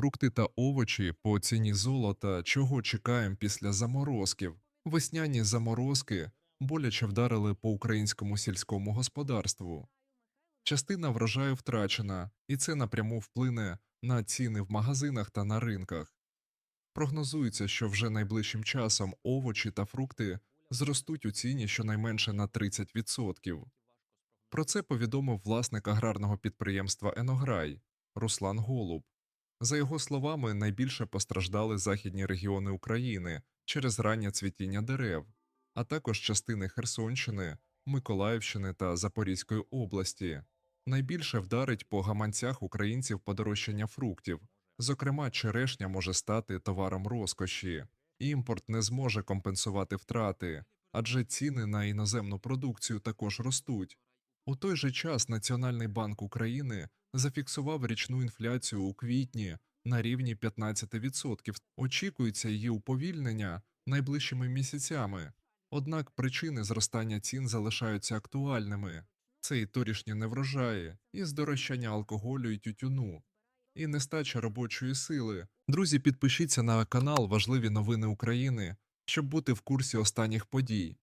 Фрукти та овочі по ціні золота, чого чекаємо після заморозків. Весняні заморозки боляче вдарили по українському сільському господарству. Частина врожаю втрачена, і це напряму вплине на ціни в магазинах та на ринках. Прогнозується, що вже найближчим часом овочі та фрукти зростуть у ціні щонайменше на 30%. Про це повідомив власник аграрного підприємства Енограй Руслан Голуб. За його словами, найбільше постраждали західні регіони України через раннє цвітіння дерев, а також частини Херсонщини, Миколаївщини та Запорізької області. Найбільше вдарить по гаманцях українців подорожчання фруктів. Зокрема, черешня може стати товаром розкоші. Імпорт не зможе компенсувати втрати, адже ціни на іноземну продукцію також ростуть. У той же час Національний банк України зафіксував річну інфляцію у квітні на рівні 15%. Очікується її уповільнення найближчими місяцями. Однак причини зростання цін залишаються актуальними. Це і торішні неврожаї, і здорожчання алкоголю і тютюну, і нестача робочої сили. Друзі, підпишіться на канал Важливі новини України, щоб бути в курсі останніх подій.